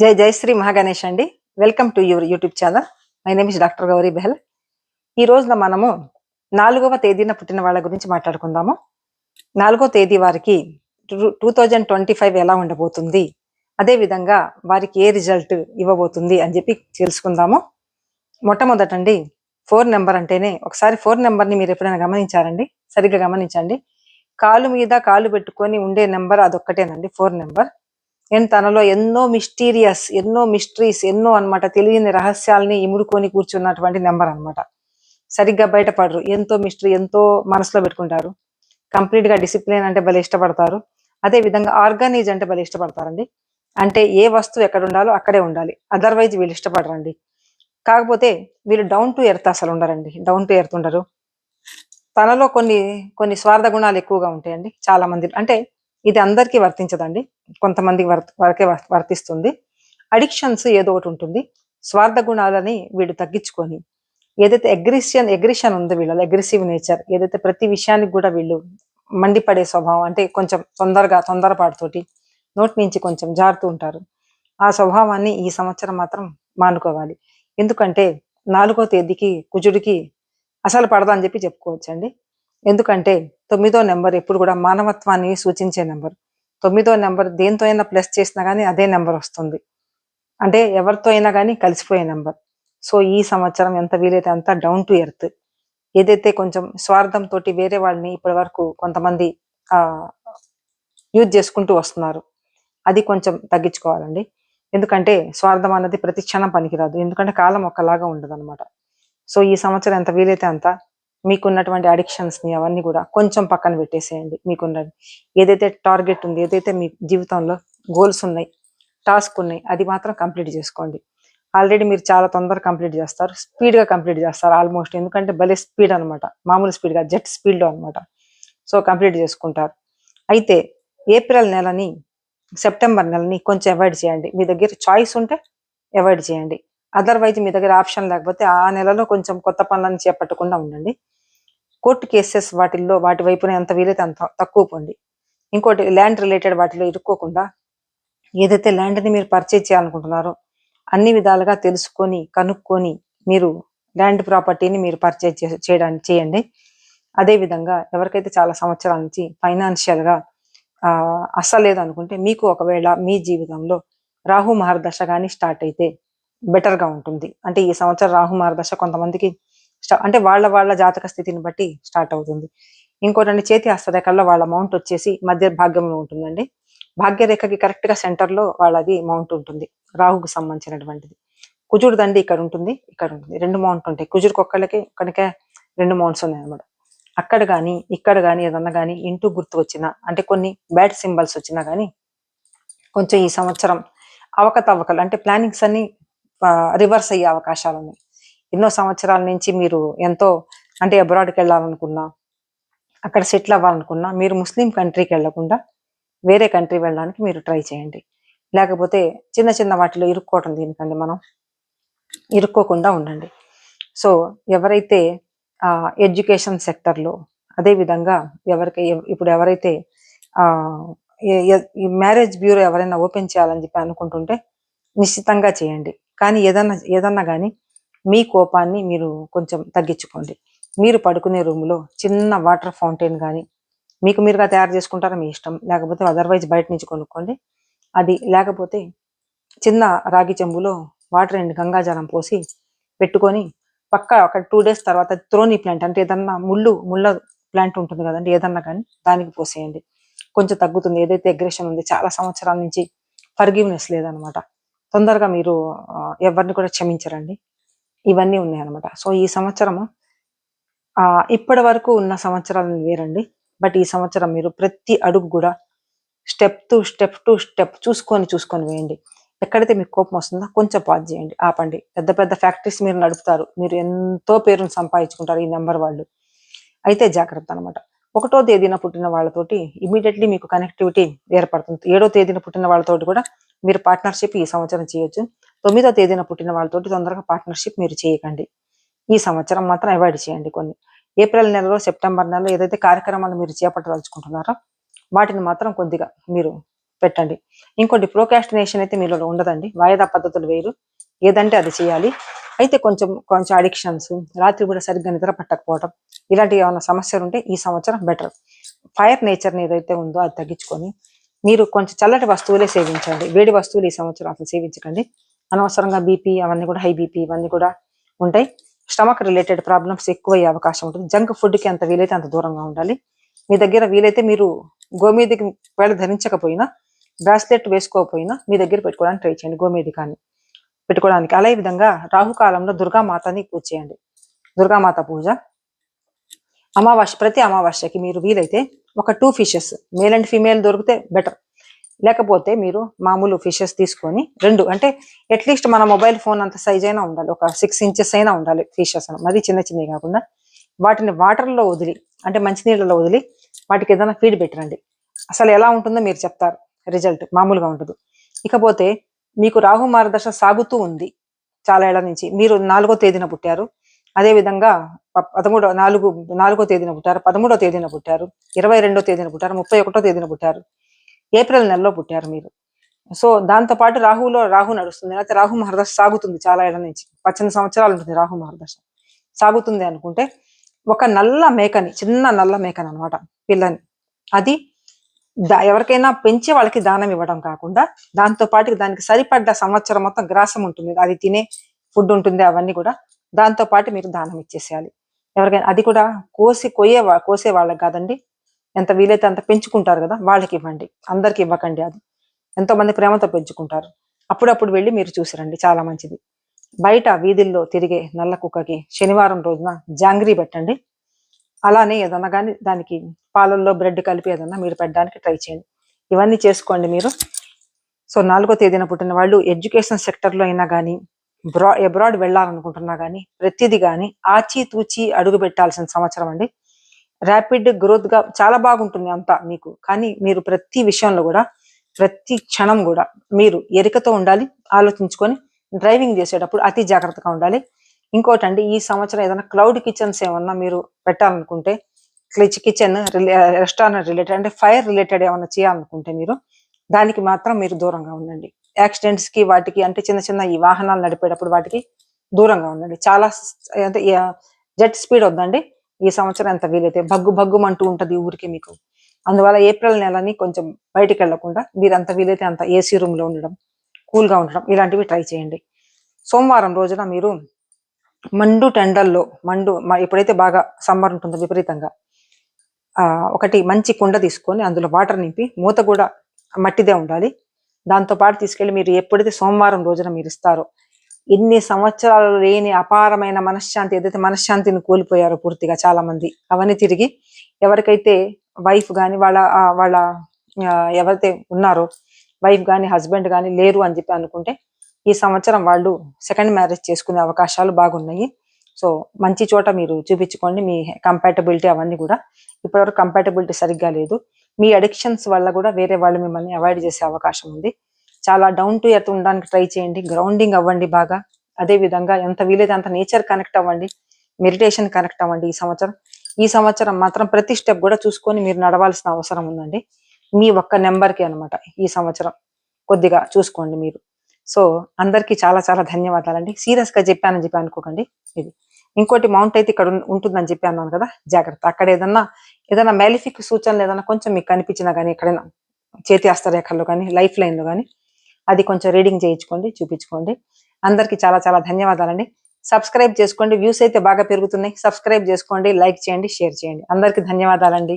జై జై శ్రీ మహాగణేష్ అండి. Welcome to your YouTube channel my name is doctor Gauri Behal ఈ రోజున మనము నాలుగవ తేదీన పుట్టిన వాళ్ళ గురించి మాట్లాడుకుందాము. నాలుగో తేదీ వారికి టూ థౌజండ్ ట్వంటీ ఫైవ్ ఎలా ఉండబోతుంది? అదే విధంగా వారికి ఏ రిజల్ట్ ఇవ్వబోతుంది అని చెప్పి తెలుసుకుందాము. మొట్టమొదటండి ఫోర్ నెంబర్ అంటేనే ఒకసారి ఫోర్ నెంబర్ని మీరు ఎప్పుడైనా గమనించారండి? సరిగ్గా గమనించండి. కాలు మీద కాలు పెట్టుకొని ఉండే నెంబర్ అదొక్కటేనండి ఫోర్ నెంబర్ అండ్ తనలో ఎన్నో మిస్టీరియస్ ఎన్నో మిస్టరీస్ ఎన్నో అన్నమాట తెలియని రహస్యాల్ని ఇముడుకొని కూర్చున్నటువంటి నెంబర్ అన్నమాట. సరిగ్గా బయటపడరు. ఎంతో మిస్టరీ ఎంతో మనసులో పెట్టుకుంటారు. కంప్లీట్గా డిసిప్లిన్ అంటే భలే ఇష్టపడతారు. అదే విధంగా ఆర్గానైజ్ అంటే భలే ఇష్టపడతారండి. అంటే ఏ వస్తువు ఎక్కడ ఉండాలో అక్కడే ఉండాలి. అదర్వైజ్ వీళ్ళు ఇష్టపడరండి. కాకపోతే వీళ్ళు డౌన్ టు ఎర్త్ అసలు ఉండరండి. డౌన్ టు ఎర్త్ ఉండరు. తనలో కొన్ని కొన్ని స్వార్థ గుణాలు ఎక్కువగా ఉంటాయండి చాలా మంది అంటే ఇది అందరికీ వర్తించదండి. కొంతమందికి వర్త వరకే వర్- వర్తిస్తుంది. అడిక్షన్స్ ఏదో ఒకటి ఉంటుంది. స్వార్థ గుణాలని వీడు తగ్గించుకొని ఏదైతే అగ్రిషియన్ అగ్రిషన్ ఉందో వీళ్ళలో అగ్రెసివ్ నేచర్ ఏదైతే ప్రతి విషయానికి కూడా వీళ్ళు మండిపడే స్వభావం అంటే కొంచెం తొందరగా తొందరపాటుతోటి నోటి నుంచి కొంచెం జారుతూ ఉంటారు. ఆ స్వభావాన్ని ఈ సంవత్సరం మాత్రం మానుకోవాలి. ఎందుకంటే నాలుగో తేదీకి కుజుడికి అసలు పడదా అని చెప్పి చెప్పుకోవచ్చండి. ఎందుకంటే తొమ్మిదో నెంబర్ ఎప్పుడు కూడా మానవత్వాన్ని సూచించే నెంబర్. తొమ్మిదో నెంబర్ దేంతో అయినా ప్లస్ చేసినా కానీ అదే నెంబర్ వస్తుంది. అంటే ఎవరితో అయినా కానీ కలిసిపోయే నెంబర్. సో ఈ సంవత్సరం ఎంత వీలైతే అంత డౌన్ టు ఎర్త్. ఏదైతే కొంచెం స్వార్థంతో వేరే వాళ్ళని ఇప్పటి వరకు కొంతమంది ఆ యూజ్ చేసుకుంటూ వస్తున్నారు అది కొంచెం తగ్గించుకోవాలండి. ఎందుకంటే స్వార్థం అన్నది ప్రతి క్షణం పనికిరాదు. ఎందుకంటే కాలం ఒక్కలాగా ఉండదు అనమాట సో ఈ సంవత్సరం ఎంత వీలైతే అంత మీకున్నటువంటి అడిక్షన్స్ని అవన్నీ కూడా కొంచెం పక్కన పెట్టేసేయండి మీకున్నది ఏదైతే టార్గెట్ ఉంది ఏదైతే మీ జీవితంలో గోల్స్ ఉన్నాయి టాస్క్ ఉన్నాయి అది మాత్రం కంప్లీట్ చేసుకోండి. ఆల్రెడీ మీరు చాలా తొందరగా కంప్లీట్ చేస్తారు స్పీడ్గా కంప్లీట్ చేస్తారు ఆల్మోస్ట్ ఎందుకంటే భలే స్పీడ్ అనమాట మామూలు స్పీడ్గా జెట్ స్పీడ్లో అనమాట సో కంప్లీట్ చేసుకుంటారు. అయితే ఏప్రిల్ నెలని సెప్టెంబర్ నెలని కొంచెం అవాయిడ్ చేయండి. మీ దగ్గర చాయిస్ ఉంటే అవాయిడ్ చేయండి. అదర్వైజ్ మీ దగ్గర ఆప్షన్ లేకపోతే ఆ నెలలో కొంచెం కొత్త పనులను చేపట్టకుండా ఉండండి. కోర్టు కేసెస్ వాటిల్లో వాటి వైపున ఎంత వీలైతే అంత తక్కువ పోండి. ఇంకోటి ల్యాండ్ రిలేటెడ్ వాటిలో ఇరుక్కోకుండా ఏదైతే ల్యాండ్ని మీరు పర్చేజ్ చేయాలనుకుంటున్నారో అన్ని విధాలుగా తెలుసుకొని కనుక్కొని మీరు ల్యాండ్ ప్రాపర్టీని మీరు పర్చేజ్ చేయడానికి చేయండి. అదే విధంగా ఎవరికైతే చాలా సంవత్సరాల నుంచి ఫైనాన్షియల్గా అస్సలేదు అనుకుంటే మీకు ఒకవేళ మీ జీవితంలో రాహు మహర్దశ కానీ స్టార్ట్ అయితే బెటర్గా ఉంటుంది. అంటే ఈ సంవత్సరం రాహు మహర్దశ కొంతమందికి అంటే వాళ్ళ వాళ్ళ జాతక స్థితిని బట్టి స్టార్ట్ అవుతుంది. ఇంకోటండి చేతి హస్తరేఖల్లో వాళ్ళ మౌంట్ వచ్చేసి మధ్య భాగ్యంలో ఉంటుందండి. భాగ్యరేఖకి కరెక్ట్గా సెంటర్లో వాళ్ళది మౌంట్ ఉంటుంది. రాహుకు సంబంధించినటువంటిది. కుజుడు దండి ఇక్కడ ఉంటుంది ఇక్కడ ఉంటుంది. రెండు మౌంట్ ఉంటాయి. కుజుడికి ఒక్కళ్ళకి కనుక రెండు మౌంట్స్ ఉన్నాయి అన్నమాట అక్కడ కానీ ఇక్కడ కానీ ఏదన్నా కానీ ఇంటూ గుర్తు వచ్చినా అంటే కొన్ని బ్యాడ్ సింబల్స్ వచ్చినా కానీ కొంచెం ఈ సంవత్సరం అవకతవకలు అంటే ప్లానింగ్స్ అన్ని రివర్స్ అయ్యే అవకాశాలు ఉన్నాయి. ఎన్నో సంవత్సరాల నుంచి మీరు ఎంతో అంటే అబ్రాడ్కి వెళ్ళాలనుకున్నా అక్కడ సెటిల్ అవ్వాలనుకున్నా మీరు ముస్లిం కంట్రీకి వెళ్ళకుండా వేరే కంట్రీ వెళ్ళడానికి మీరు ట్రై చేయండి. లేకపోతే చిన్న చిన్న వాటిలో ఇరుక్కోవటం దీనికండి మనం? ఇరుక్కోకుండా ఉండండి. సో ఎవరైతే ఆ ఎడ్యుకేషన్ సెక్టర్లో అదే విధంగా ఎవరికి ఇప్పుడు ఎవరైతే ఈ మ్యారేజ్ బ్యూరో ఎవరైనా ఓపెన్ చేయాలని చెప్పి అనుకుంటుంటే నిశ్చితంగా చేయండి. కానీ ఏదన్నా ఏదన్నా కానీ మీ కోపాన్ని మీరు కొంచెం తగ్గించుకోండి. మీరు పడుకునే రూమ్లో చిన్న వాటర్ ఫౌంటైన్ కానీ మీకు మీరుగా తయారు చేసుకుంటారా మీ ఇష్టం. లేకపోతే అదర్వైజ్ బయట నుంచి కొనుక్కోండి. అది లేకపోతే చిన్న రాగి చెంబులో వాటర్ అండ్ గంగాజలం పోసి పెట్టుకొని పక్క ఒక టూ డేస్ తర్వాత త్రోని ప్లాంట్ అంటే ఏదన్నా ముళ్ళు ముళ్ళ ప్లాంట్ ఉంటుంది కదండి ఏదన్నా కానీ దానికి పోసేయండి. కొంచెం తగ్గుతుంది. ఏదైతే అగ్రెషన్ ఉంది చాలా సంవత్సరాల నుంచి ఫర్గివ్నెస్ లేదనమాట. తొందరగా మీరు ఎవరిని కూడా క్షమించరండి. ఇవన్నీ ఉన్నాయన్నమాట. సో ఈ సంవత్సరము ఇప్పటి వరకు ఉన్న సంవత్సరాలను వేరండి. బట్ ఈ సంవత్సరం మీరు ప్రతి అడుగు కూడా step to step to step చూసుకొని చూసుకొని వేయండి. ఎక్కడైతే మీకు కోపం వస్తుందో కొంచెం పాజ్ చేయండి ఆపండి. పెద్ద పెద్ద ఫ్యాక్టరీస్ మీరు నడుపుతారు. మీరు ఎంతో పేరును సంపాదించుకుంటారు ఈ నెంబర్ వాళ్ళు. అయితే జాగ్రత్త అనమాట ఒకటో తేదీన పుట్టిన వాళ్ళతోటి ఇమీడియట్లీ మీకు కనెక్టివిటీ ఏర్పడుతుంది. ఏడో తేదీన పుట్టిన వాళ్ళతోటి కూడా మీరు పార్ట్నర్షిప్ ఈ సంవత్సరం చేయొచ్చు. తొమ్మిదో తేదీన పుట్టిన వాళ్ళతోటి తొందరగా పార్ట్నర్షిప్ మీరు చేయకండి. ఈ సంవత్సరం మాత్రం అవాయిడ్ చేయండి కొన్ని. ఏప్రిల్ నెలలో సెప్టెంబర్ నెలలో ఏదైతే కార్యక్రమాలు మీరు చేపట్టదలుచుకుంటున్నారో వాటిని మాత్రం కొద్దిగా మీరు పెట్టండి. ఇంకోటి ప్రోకాస్టినేషన్ అయితే మీలో ఉండదండి. వాయిదా పద్ధతులు వేరు. ఏదంటే అది చేయాలి. అయితే కొంచెం కొంచెం అడిక్షన్స్ రాత్రి కూడా సరిగ్గా నిద్ర పట్టకపోవడం ఇలాంటి ఏమైనా సమస్యలు ఉంటే ఈ సంవత్సరం బెటర్ ఫైర్ నేచర్ని ఏదైతే ఉందో అది తగ్గించుకొని మీరు కొంచెం చల్లటి వస్తువులే సేవించండి. వేడి వస్తువులు ఈ సంవత్సరం అసలు సేవించకండి. అనవసరంగా బీపీ అవన్నీ కూడా హై బీపీ ఇవన్నీ కూడా ఉంటాయి. స్టమక్ రిలేటెడ్ ప్రాబ్లమ్స్ ఎక్కువ అయ్యే అవకాశం ఉంటుంది. జంక్ ఫుడ్కి అంత వీలైతే అంత దూరంగా ఉండాలి. మీ దగ్గర వీలైతే మీరు గోమేదికి వేళ ధరించకపోయినా బ్రాస్లెట్ వేసుకోకపోయినా మీ దగ్గర పెట్టుకోవడానికి ట్రై చేయండి గోమేది కానీ. పెట్టుకోవడానికి. అలా ఈ విధంగా రాహుకాలంలో దుర్గామాతని పూజ చేయండి. దుర్గామాత పూజ. అమావాస్య ప్రతి అమావాస్యకి మీరు వీలైతే ఒక two fishes male and female దొరికితే బెటర్ లేకపోతే మీరు మామూలు ఫిషెస్ తీసుకొని రెండు అంటే అట్లీస్ట్ మన మొబైల్ ఫోన్ అంత సైజ్ అయినా ఉండాలి. ఒక సిక్స్ ఇంచెస్ అయినా ఉండాలి ఫిషెస్ మరి చిన్న చిన్నవి కాకుండా వాటిని వాటర్లో వదిలి అంటే మంచినీళ్ళలో వదిలి వాటికి ఏదైనా ఫీడ్ పెట్టరండి. అసలు ఎలా ఉంటుందో మీరు చెప్తారు. రిజల్ట్ మామూలుగా ఉంటుంది ఇకపోతే మీకు రాహు మార్గదర్శ సాగుతూ ఉంది చాలా ఏళ్ళ నుంచి. మీరు నాలుగో తేదీన పుట్టారు. అదే విధంగా పదమూడో నాలుగు నాలుగో తేదీన పుట్టారు పదమూడో తేదీన పుట్టారు ఇరవై రెండో తేదీన పుట్టారు ముప్పై ఒకటో తేదీన పుట్టారు. ఏప్రిల్ నెలలో పుట్టారు మీరు. సో దాంతో పాటు రాహులో రాహు నడుస్తుంది. లేకపోతే రాహు మహర్దశ సాగుతుంది చాలా ఏళ్ళ నుంచి. పద్దెనిమిది సంవత్సరాలు ఉంటుంది రాహు మహర్దశ. సాగుతుంది అనుకుంటే ఒక నల్ల మేకని చిన్న నల్ల మేకని అనమాట పిల్లని. అది దా- ఎవరికైనా పెంచే వాళ్ళకి దానం ఇవ్వడం కాకుండా దాంతో పాటు దానికి సరిపడ్డ సంవత్సరం మొత్తం గ్రాసం ఉంటుంది. అది తినే ఫుడ్ ఉంటుంది అవన్నీ కూడా. దాంతో పాటు మీరు దానం ఇచ్చేసేయాలి. ఎవరికైనా అది కూడా కోసి కొయ్యే కోసే వాళ్ళకి కాదండి. ఎంత వీలైతే అంత పెంచుకుంటారు కదా వాళ్ళకి ఇవ్వండి. అందరికి ఇవ్వకండి అది. ఎంతో మంది ప్రేమతో పెంచుకుంటారు. అప్పుడప్పుడు వెళ్ళి మీరు చూసిరండి చాలా మంచిది. బయట వీధుల్లో తిరిగే నల్ల కుక్కకి శనివారం రోజున జాంగ్రీ పెట్టండి. అలానే ఏదన్నా కానీ దానికి పాలల్లో బ్రెడ్ కలిపి ఏదన్నా మీరు పెట్టడానికి ట్రై చేయండి. ఇవన్నీ చేసుకోండి మీరు. సో నాలుగో తేదీన పుట్టిన వాళ్ళు ఎడ్యుకేషన్ సెక్టర్లో అయినా కానీ బ్రా అబ్రాడ్ వెళ్ళాలనుకుంటున్నా కానీ ప్రతిదీ కానీ ఆచి తూచి అడుగు పెట్టాల్సిన సంవత్సరం అండి. ర్యాపిడ్ గ్రోత్గా చాలా బాగుంటుంది అంతా మీకు. కానీ మీరు ప్రతి విషయంలో కూడా ప్రతి క్షణం కూడా మీరు ఎరికతో ఉండాలి ఆలోచించుకొని డ్రైవింగ్ చేసేటప్పుడు అతి జాగ్రత్తగా ఉండాలి. ఇంకోటి అండి ఈ సంవత్సరం ఏదైనా క్లౌడ్ కిచెన్స్ ఏమన్నా మీరు పెట్టాలనుకుంటే కిచెన్ రెస్టారెంట్ రిలేటెడ్ అంటే ఫైర్ రిలేటెడ్ ఏమన్నా చేయాలనుకుంటే మీరు దానికి మాత్రం మీరు దూరంగా ఉండండి. యాక్సిడెంట్స్కి వాటికి అంటే చిన్న చిన్న ఈ వాహనాలు నడిపేటప్పుడు వాటికి దూరంగా ఉండండి. చాలా అంటే జెట్ స్పీడ్ వద్దండి. ఈ సంవత్సరం ఎంత వీలైతే భగ్గు భగ్గుమంటూ ఉంటుంది ఊరికి మీకు. అందువల్ల ఏప్రిల్ నెలని కొంచెం బయటికి వెళ్ళకుండా మీరు అంత వీలైతే అంత ఏసీ రూమ్లో ఉండడం కూల్గా ఉండడం ఇలాంటివి ట్రై చేయండి. సోమవారం రోజున మీరు మండు టెండల్లో మండు మ- ఎప్పుడైతే బాగా సమ్మర్ ఉంటుందో విపరీతంగా ఒకటి మంచి కుండ తీసుకొని అందులో వాటర్ నింపి మూత కూడా మట్టిదే ఉండాలి. దాంతో పాటు తీసుకెళ్ళి మీరు ఎప్పుడైతే సోమవారం రోజున మీరు ఇస్తారో ఇన్ని సంవత్సరాలు లేని అపారమైన మనశ్శాంతి ఏదైతే మనశ్శాంతిని కోల్పోయారో పూర్తిగా చాలా మంది అవన్నీ తిరిగి ఎవరికైతే వైఫ్ కానీ వాళ్ళ వాళ్ళ ఎవరైతే ఉన్నారో వైఫ్ కానీ హస్బెండ్ కానీ లేరు అని చెప్పి అనుకుంటే ఈ సంవత్సరం వాళ్ళు సెకండ్ మ్యారేజ్ చేసుకునే అవకాశాలు బాగున్నాయి. సో మంచి చోట మీరు చూపించుకోండి మీ కంపాటబిలిటీ అవన్నీ కూడా. ఇప్పటివరకు కంపాటబిలిటీ సరిగ్గా లేదు. మీ అడిక్షన్స్ వల్ల కూడా వేరే వాళ్ళు మిమ్మల్ని అవాయిడ్ చేసే అవకాశం ఉంది. చాలా డౌన్ టు ఎర్త్ ఉండడానికి ట్రై చేయండి. గ్రౌండింగ్ అవ్వండి బాగా. అదే విధంగా ఎంత వీలైతే అంత నేచర్ కనెక్ట్ అవ్వండి. మెడిటేషన్ కనెక్ట్ అవ్వండి ఈ సంవత్సరం. ఈ సంవత్సరం మాత్రం ప్రతి స్టెప్ కూడా చూసుకొని మీరు నడవాల్సిన అవసరం ఉందండి. మీ ఒక్క నెంబర్కి అన్నమాట ఈ సంవత్సరం. కొద్దిగా చూసుకోండి మీరు. సో అందరికీ చాలా చాలా ధన్యవాదాలండి. సీరియస్గా చెప్పానని చెప్పి అనుకోకండి. ఇది. ఇంకోటి మౌంట్ అయితే ఇక్కడ ఉంటుందని చెప్పి అన్నాను కదా. జాగ్రత్త. అక్కడ ఏదన్నా ఏదైనా మ్యాలిఫిక్ సూచనలు ఏదైనా కొంచెం మీకు కనిపించినా కానీ ఎక్కడైనా చేతి అస్తరేఖల్లో కానీ లైఫ్ లైన్లో కానీ అది కొంచెం రీడింగ్ చేయించుకోండి చూపించుకోండి. అందరికీ చాలా చాలా ధన్యవాదాలండి. సబ్స్క్రైబ్ చేసుకోండి వ్యూస్ అయితే బాగా పెరుగుతున్నాయి. సబ్స్క్రైబ్ చేసుకోండి లైక్ చేయండి షేర్ చేయండి. అందరికీ ధన్యవాదాలండి.